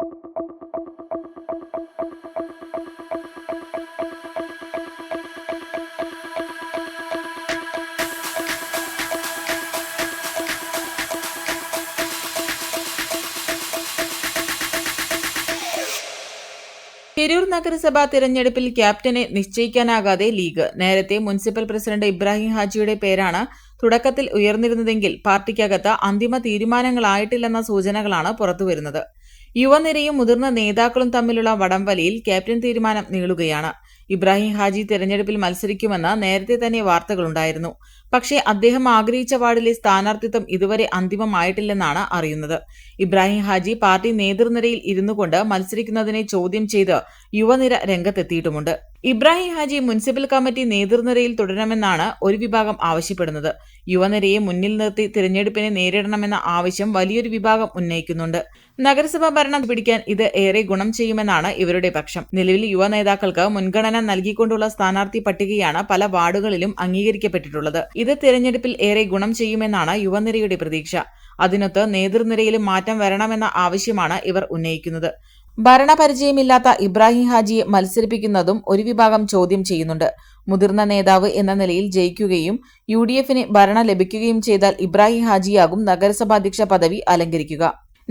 തിരൂർ നഗരസഭാ തിരഞ്ഞെടുപ്പിൽ ക്യാപ്റ്റനെ നിശ്ചയിക്കാനാകാതെ ലീഗ്. നേരത്തെ മുനിസിപ്പൽ പ്രസിഡന്റ് ഇബ്രാഹിം ഹാജിയുടെ പേരാണ് തുടക്കത്തിൽ ഉയർന്നിരുന്നതെങ്കിൽ പാർട്ടിക്കകത്ത് അന്തിമ തീരുമാനങ്ങളായിട്ടില്ലെന്ന സൂചനകളാണ് പുറത്തുവരുന്നത്. യുവനിരയും മുതിർന്ന നേതാക്കളും തമ്മിലുള്ള വടംവലിയിൽ ക്യാപ്റ്റൻ തീരുമാനം നീളുകയാണ്. ഇബ്രാഹിം ഹാജി തെരഞ്ഞെടുപ്പിൽ മത്സരിക്കുമെന്ന് നേരത്തെ തന്നെ വാർത്തകളുണ്ടായിരുന്നു. പക്ഷേ അദ്ദേഹം ആഗ്രഹിച്ച വാർഡിലെ സ്ഥാനാർത്ഥിത്വം ഇതുവരെ അന്തിമമായിട്ടില്ലെന്നാണ് അറിയുന്നത്. ഇബ്രാഹിം ഹാജി പാർട്ടി നേതൃനിരയിൽ ഇരുന്നു കൊണ്ട് മത്സരിക്കുന്നതിനെ ചോദ്യം ചെയ്ത് യുവനിര രംഗത്തെത്തിയിട്ടുമുണ്ട്. ഇബ്രാഹിം ഹാജി മുനിസിപ്പൽ കമ്മിറ്റി നേതൃനിരയിൽ തുടരണമെന്നാണ് ഒരു വിഭാഗം ആവശ്യപ്പെടുന്നത്. യുവനിരയെ മുന്നിൽ നിർത്തി തിരഞ്ഞെടുപ്പിനെ നേരിടണമെന്ന ആവശ്യം വലിയൊരു വിഭാഗം ഉന്നയിക്കുന്നുണ്ട്. നഗരസഭാ ഭരണം പിടിക്കാൻ ഇത് ഏറെ ഗുണം ചെയ്യുമെന്നാണ് ഇവരുടെ പക്ഷം. നിലവിൽ യുവ നേതാക്കൾക്ക് മുൻഗണന നൽകിക്കൊണ്ടുള്ള സ്ഥാനാർത്ഥി പട്ടികയാണ് പല വാർഡുകളിലും അംഗീകരിക്കപ്പെട്ടിട്ടുള്ളത്. ഇത് തിരഞ്ഞെടുപ്പിൽ ഏറെ ഗുണം ചെയ്യുമെന്നാണ് യുവനിരയുടെ പ്രതീക്ഷ. അതിനൊത്ത് നേതൃനിരയിലും മാറ്റം വരണമെന്ന ആവശ്യമാണ് ഇവർ ഉന്നയിക്കുന്നത്. ഭരണപരിചയമില്ലാത്ത ഇബ്രാഹിം ഹാജിയെ മത്സരിപ്പിക്കുന്നതും ഒരു വിഭാഗം ചോദ്യം ചെയ്യുന്നുണ്ട്. മുതിർന്ന നേതാവ് എന്ന നിലയിൽ ജയിക്കുകയും യു ഡി എഫിന് ഭരണം ലഭിക്കുകയും ചെയ്താൽ ഇബ്രാഹിം ഹാജിയാകും നഗരസഭാധ്യക്ഷ പദവി അലങ്കരിക്കുക.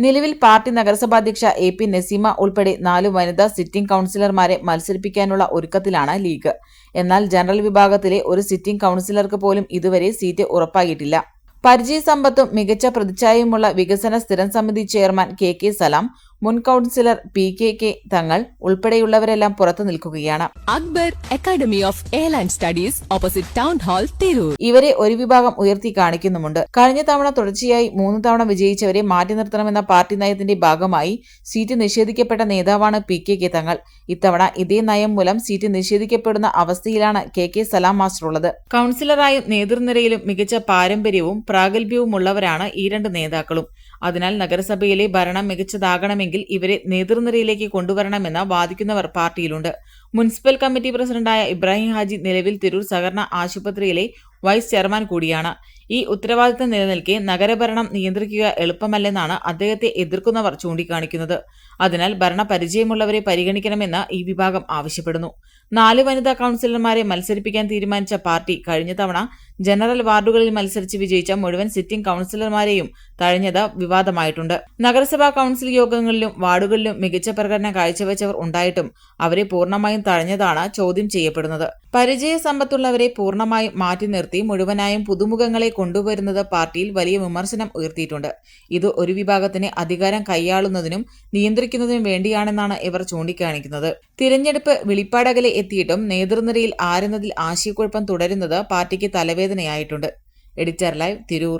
നിലവിൽ പാർട്ടി നഗരസഭാധ്യക്ഷ എ പി നസീമ ഉൾപ്പെടെ നാല് വനിതാ സിറ്റിംഗ് കൌൺസിലർമാരെ മത്സരിപ്പിക്കാനുള്ള ഒരുക്കത്തിലാണ് ലീഗ്. എന്നാൽ ജനറൽ വിഭാഗത്തിലെ ഒരു സിറ്റിംഗ് കൌൺസിലർക്ക് പോലും ഇതുവരെ സീറ്റ് ഉറപ്പായിട്ടില്ല. പരിചയസമ്പത്തും മികച്ച പ്രതിച്ഛായയുമുള്ള വികസന സ്ഥിരം സമിതി ചെയർമാൻ കെ കെ സലാം മുൻ കൗൺസിലർ പി കെ കെ തങ്ങൾ ഉൾപ്പെടെയുള്ളവരെല്ലാം പുറത്തു നിൽക്കുകയാണ്. Akbar academy of airline studies opposite town hall Tirur. ഇവരെ ഒരു വിഭാഗം ഉയർത്തി കാണിക്കുന്നുമുണ്ട്. കഴിഞ്ഞ തവണ തുടർച്ചയായി മൂന്ന് തവണ വിജയിച്ചവരെ മാറ്റി നിർത്തണമെന്ന പാർട്ടി നയത്തിന്റെ ഭാഗമായി സീറ്റ് നിഷേധിക്കപ്പെട്ട നേതാവാണ് പി കെ കെ തങ്ങൾ. ഇത്തവണ ഇതേ നയം മൂലം സീറ്റ് നിഷേധിക്കപ്പെടുന്ന അവസ്ഥയിലാണ് കെ കെ സലാം മാസ്റ്റർ ഉള്ളത്. കൗൺസിലറായും നേതൃനിരയിലും മികച്ച പാരമ്പര്യവും പ്രാഗൽഭ്യവുമുള്ളവരാണ് ഈ രണ്ട് നേതാക്കളും. അതിനാൽ നഗരസഭയിലെ ഭരണം മികച്ചതാകണമെങ്കിൽ ഇവരെ നേതൃനിരയിലേക്ക് കൊണ്ടുവരണമെന്ന് വാദിക്കുന്നവർ പാർട്ടിയിലുണ്ട്. മുനിസിപ്പൽ കമ്മിറ്റി പ്രസിഡന്റായ ഇബ്രാഹിം ഹാജി നിലവിൽ തിരൂർ സഹകരണ ആശുപത്രിയിലെ വൈസ് ചെയർമാൻ കൂടിയാണ്. ഈ ഉത്തരവാദിത്തം നിലനിൽക്കെ നഗരഭരണം നിയന്ത്രിക്കുക എളുപ്പമല്ലെന്നാണ് അദ്ദേഹത്തെ എതിർക്കുന്നവർ ചൂണ്ടിക്കാണിക്കുന്നത്. അതിനാൽ ഭരണപരിചയമുള്ളവരെ പരിഗണിക്കണമെന്ന് ഈ വിഭാഗം ആവശ്യപ്പെടുന്നു. നാല് വനിതാ കൗൺസിലർമാരെ മത്സരിപ്പിക്കാൻ തീരുമാനിച്ച പാർട്ടി കഴിഞ്ഞ തവണ ജനറൽ വാർഡുകളിൽ മത്സരിച്ച് വിജയിച്ച മുഴുവൻ സിറ്റിംഗ് കൗൺസിലർമാരെയും തഴഞ്ഞത് വിവാദമായിട്ടുണ്ട്. നഗരസഭാ കൗൺസിൽ യോഗങ്ങളിലും വാർഡുകളിലും മികച്ച പ്രകടനം കാഴ്ചവെച്ചവർ ഉണ്ടായിട്ടും അവരെ പൂർണമായും തഴഞ്ഞതാണ് ചോദ്യം ചെയ്യപ്പെടുന്നത്. പരിചയ സമ്പത്തുള്ളവരെ പൂർണമായും മാറ്റി നിർത്തി മുഴുവനായും പുതുമുഖങ്ങളെ കൊണ്ടുവരുന്നത് പാർട്ടിയിൽ വലിയ വിമർശനം ഉയർത്തിയിട്ടുണ്ട്. ഇത് ഒരു വിഭാഗത്തിന് അധികാരം കൈയാളുന്നതിനും നിയന്ത്രിക്കുന്നതിനും വേണ്ടിയാണെന്നാണ് ഇവർ ചൂണ്ടിക്കാണിക്കുന്നത്. തിരഞ്ഞെടുപ്പ് വെളിപ്പാടകലെ എത്തിയിട്ടും നേതൃനിരയിൽ ആരെന്നതിൽ ആശയക്കുഴപ്പം തുടരുന്നത് പാർട്ടിക്ക് തലവേദനയായിട്ടുണ്ട്. Editor live Tirur